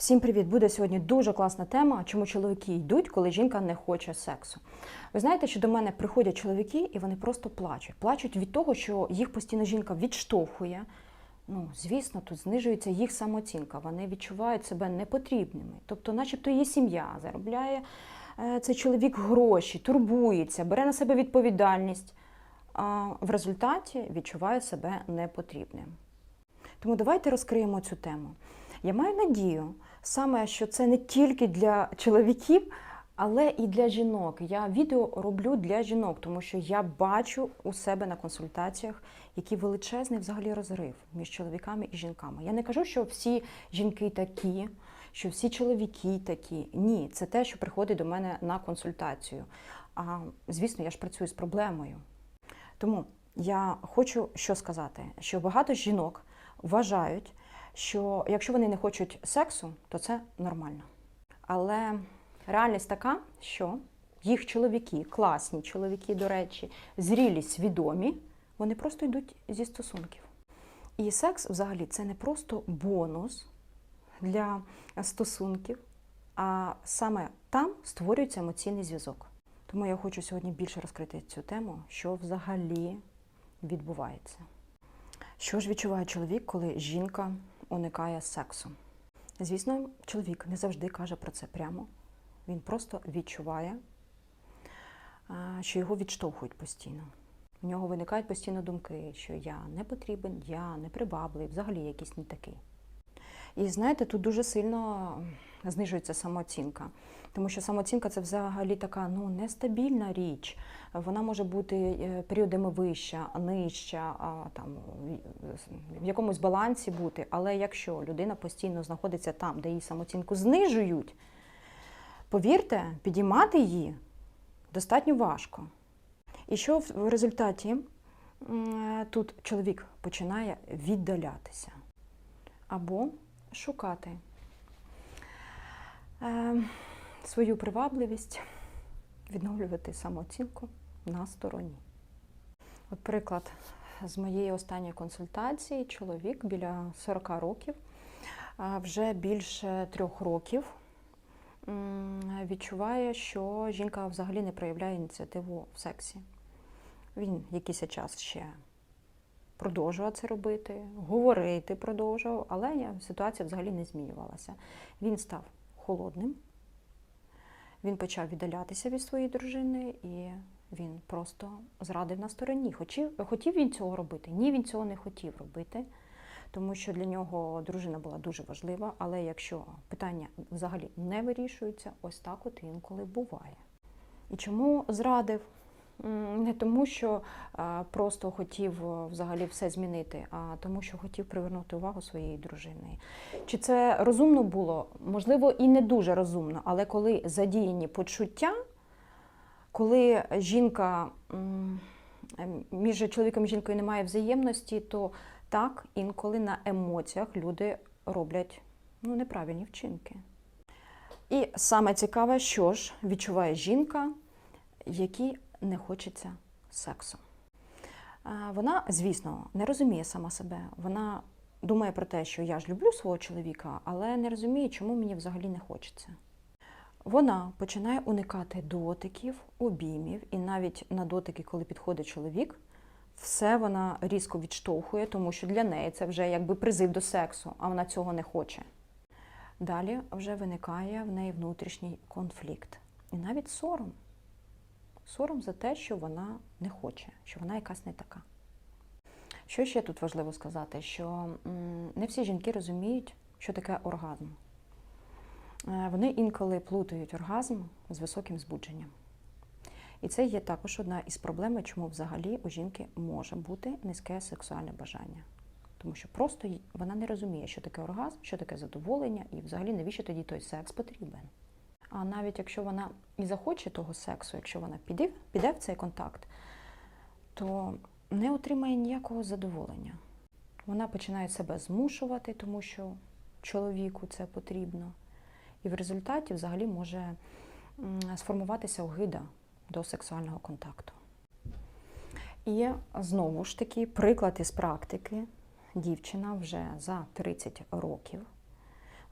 Всім привіт! Буде сьогодні дуже класна тема, чому чоловіки йдуть, коли жінка не хоче сексу. Ви знаєте, що до мене приходять чоловіки і вони просто плачуть. Плачуть від того, що їх постійно жінка відштовхує. Ну, звісно, тут знижується їх самооцінка. Вони відчувають себе непотрібними. Тобто, начебто, є сім'я, заробляє е, цей чоловік гроші, турбується, бере на себе відповідальність, а в результаті відчуває себе непотрібним. Тому давайте розкриємо цю тему. Я маю надію, саме що це не тільки для чоловіків, але і для жінок. Я відео роблю для жінок, тому що я бачу у себе на консультаціях, який величезний взагалі розрив між чоловіками і жінками. Я не кажу, що всі жінки такі, що всі чоловіки такі. Ні, це те, що приходить до мене на консультацію. А звісно, я ж працюю з проблемою. Тому я хочу що сказати, що багато жінок вважають, що якщо вони не хочуть сексу, то це нормально. Але реальність така, що їх чоловіки, класні чоловіки, до речі, зрілі, свідомі, вони просто йдуть зі стосунків. І секс взагалі це не просто бонус для стосунків, а саме там створюється емоційний зв'язок. Тому я хочу сьогодні більше розкрити цю тему, що взагалі відбувається. Що ж відчуває чоловік, коли жінка уникає сексу? Звісно, чоловік не завжди каже про це прямо. Він просто відчуває, що його відштовхують постійно. У нього виникають постійно думки, що я не потрібен, я не привабливий, взагалі якийсь не такий. І знаєте, тут дуже сильно знижується самооцінка. Тому що самооцінка це взагалі така ну, нестабільна річ. Вона може бути е, періодами вища, нижча, там, в якомусь балансі бути. Але якщо людина постійно знаходиться там, де її самооцінку знижують, повірте, підіймати її достатньо важко. І що в результаті тут чоловік починає віддалятися або шукати е, свою привабливість, відновлювати самооцінку на стороні. От приклад з моєї останньої консультації чоловік біля 40 років, вже більше трьох років відчуває, що жінка взагалі не проявляє ініціативу в сексі. Він якийсь час ще продовжував це робити, говорити продовжував, але ситуація взагалі не змінювалася. Він став холодним, він почав віддалятися від своєї дружини, і він просто зрадив на стороні. Хотів, хотів він цього робити? Ні, він цього не хотів робити, тому що для нього дружина була дуже важлива. Але якщо питання взагалі не вирішуються, ось так от інколи буває. І чому зрадив? Не тому, що просто хотів е, взагалі все змінити, а тому, що хотів привернути увагу своєї дружини. Чи це розумно було? Можливо, і не дуже розумно, але коли задіяні почуття, коли жінка ем, між чоловіком і жінкою немає взаємності, то так інколи на емоціях люди роблять ну, неправильні вчинки. І саме цікаве, що ж відчуває жінка, якій не хочеться сексу. Вона, звісно, не розуміє сама себе. Вона думає про те, що я ж люблю свого чоловіка, але не розуміє, чому мені взагалі не хочеться. Вона починає уникати дотиків, обіймів, і навіть на дотики, коли підходить чоловік, все вона різко відштовхує, тому що для неї це вже якби призив до сексу, а вона цього не хоче. Далі вже виникає в неї внутрішній конфлікт і навіть сором. Сором за те, що вона не хоче, що вона якась не така. Що ще тут важливо сказати? Що не всі жінки розуміють, що таке оргазм. Е, Вони інколи плутають оргазм з високим збудженням. І це є також одна із проблем, чому взагалі у жінки може бути низьке сексуальне бажання. Тому що просто вона не розуміє, що таке оргазм, що таке задоволення, і взагалі навіщо тоді той секс потрібен. А навіть якщо вона і захоче того сексу, якщо вона піде, піде в цей контакт, то не отримає ніякого задоволення. Вона починає себе змушувати, тому що чоловіку це потрібно. І в результаті взагалі може сформуватися огида до сексуального контакту. І знову ж таки, приклад із практики. Дівчина вже за 30 років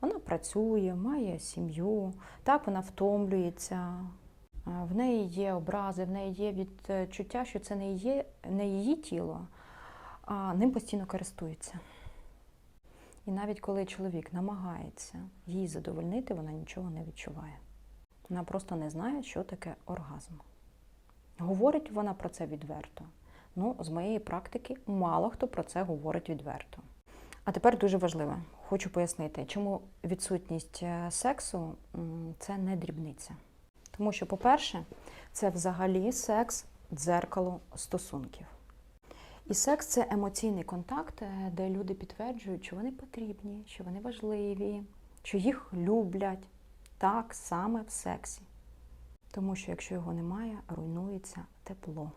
Вона працює, має сім'ю, так вона втомлюється, в неї є образи, в неї є відчуття, що це не, є, не її тіло, а ним постійно користується. І навіть коли чоловік намагається її задовольнити, вона нічого не відчуває. Вона просто не знає, що таке оргазм. Говорить вона про це відверто. Ну, з моєї практики, мало хто про це говорить відверто. А тепер дуже важливо, хочу пояснити, чому відсутність е, сексу це не дрібниця. Тому що, по-перше, це взагалі секс дзеркало стосунків. І секс це емоційний контакт, е, де люди підтверджують, що вони потрібні, що вони важливі, що їх люблять. Так саме в сексі. Тому що якщо його немає, руйнується тепло.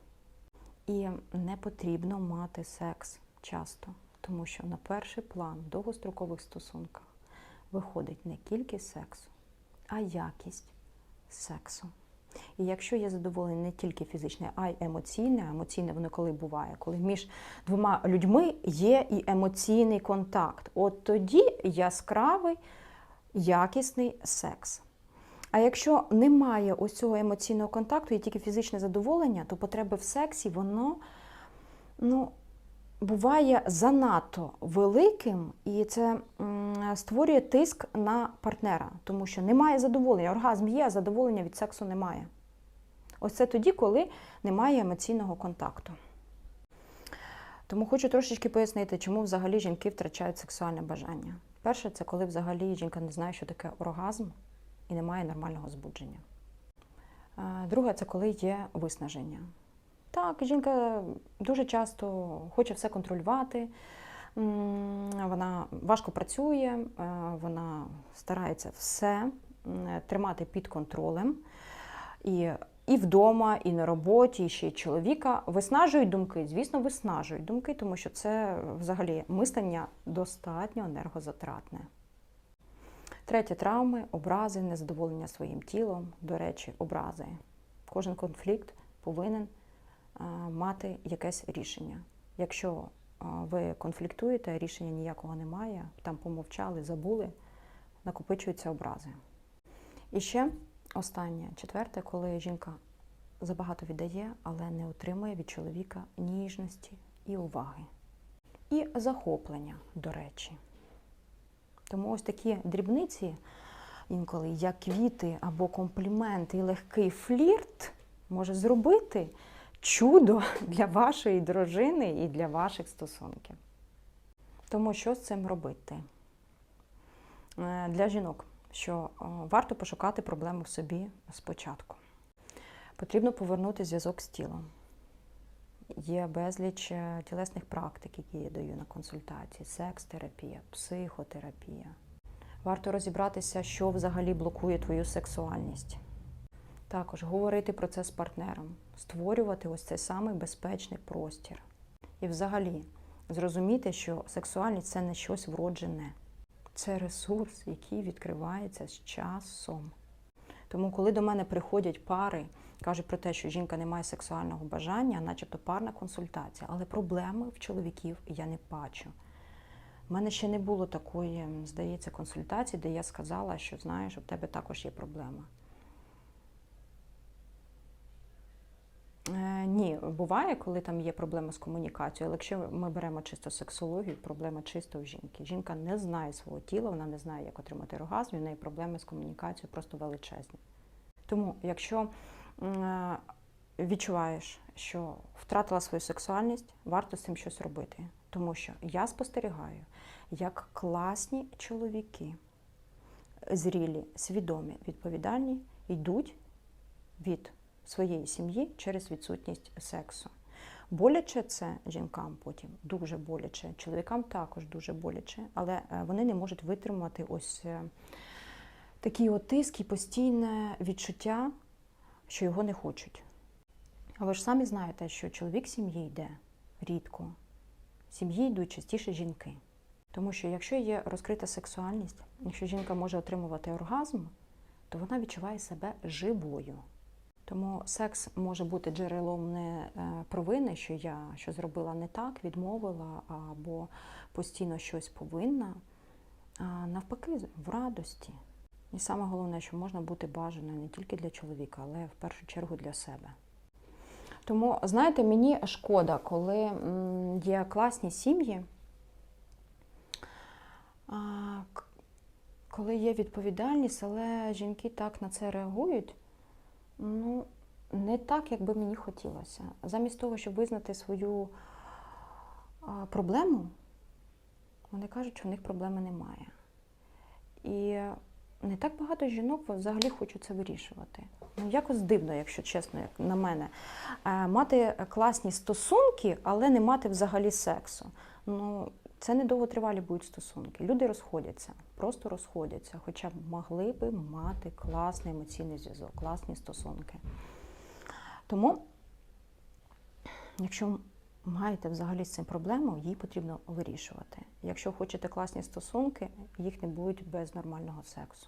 І не потрібно мати секс часто, тому що на перший план в довгострокових стосунках виходить не кількість сексу, а якість сексу. І якщо є задоволення не тільки фізичне, а й емоційне, емоційне воно коли буває, коли між двома людьми є і емоційний контакт, от тоді яскравий, якісний секс. А якщо немає ось цього емоційного контакту і тільки фізичне задоволення, то потреби в сексі, воно ну, буває занадто великим, і це створює тиск на партнера, тому що немає задоволення. Оргазм є, а задоволення від сексу немає. Ось це тоді, коли немає емоційного контакту. Тому хочу трошечки пояснити, чому взагалі жінки втрачають сексуальне бажання. Перше, це коли взагалі жінка не знає, що таке оргазм і немає нормального збудження. Е, Друге, це коли є виснаження. Так, жінка дуже часто хоче все контролювати, вона важко працює, е, вона старається все тримати під контролем. І, і вдома, і на роботі, і ще й чоловіка виснажують думки. Звісно, виснажують думки, тому що це взагалі мислення достатньо енергозатратне. Третє травми, образи, незадоволення своїм тілом. До речі, образи. Кожен конфлікт повинен мати якесь рішення. Якщо ви конфліктуєте, рішення ніякого немає, там помовчали, забули, накопичуються образи. І ще останнє, четверте, коли жінка забагато віддає, але не отримує від чоловіка ніжності і уваги. І захоплення, до речі. Тому ось такі дрібниці, інколи як квіти або компліменти і легкий флірт може зробити чудо для вашої дружини і для ваших стосунків. Тому що з цим робити? Е, Для жінок, що е, варто пошукати проблему в собі спочатку. Потрібно повернути зв'язок з тілом. Є безліч е, тілесних практик, які я даю на консультації: секс-терапія, психотерапія. Варто розібратися, що взагалі блокує твою сексуальність. Також говорити про це з партнером, створювати ось цей самий безпечний простір. І взагалі зрозуміти, що сексуальність це не щось вроджене, це ресурс, який відкривається з часом. Тому, коли до мене приходять пари, кажуть про те, що жінка не має сексуального бажання, начебто парна консультація, але проблеми в чоловіків я не бачу. У мене ще не було такої, здається, консультації, де я сказала, що знаєш, у тебе також є проблема. Ні, буває, коли там є проблема з комунікацією, але якщо ми беремо чисто сексологію, проблема чисто в жінки. Жінка не знає свого тіла, вона не знає, як отримати оргазм, і в неї проблеми з комунікацією просто величезні. Тому, якщо відчуваєш, що втратила свою сексуальність, варто з цим щось робити. Тому що я спостерігаю, як класні чоловіки, зрілі, свідомі, відповідальні, йдуть від своєї сім'ї через відсутність сексу. Боляче це жінкам потім дуже боляче, чоловікам також дуже боляче, але е, вони не можуть витримати ось е, такий от тиск і постійне відчуття, що його не хочуть. А ви ж самі знаєте, що чоловік сім'ї йде рідко, сім'ї йдуть частіше жінки. Тому що якщо є розкрита сексуальність, якщо жінка може отримувати оргазм, то вона відчуває себе живою. Тому секс може бути джерелом не е, провини, що я що зробила не так, відмовила або постійно щось повинна. а навпаки, в радості. І саме головне, що можна бути бажаною не тільки для чоловіка, але в першу чергу для себе. Тому, знаєте, мені шкода, коли є класні сім'ї, коли є відповідальність, але жінки так на це реагують, ну, не так, як би мені хотілося. Замість того, щоб визнати свою а, проблему, вони кажуть, що в них проблеми немає. І не так багато жінок взагалі хочуть це вирішувати. Ну, якось дивно, якщо чесно, як на мене. Е, Мати класні стосунки, але не мати взагалі сексу. Ну, це не довготривалі будуть стосунки. Люди розходяться, просто розходяться, хоча могли би мати класний емоційний зв'язок, класні стосунки. Тому, якщо маєте взагалі з цим проблему, її потрібно вирішувати. Якщо хочете класні стосунки, їх не будуть без нормального сексу.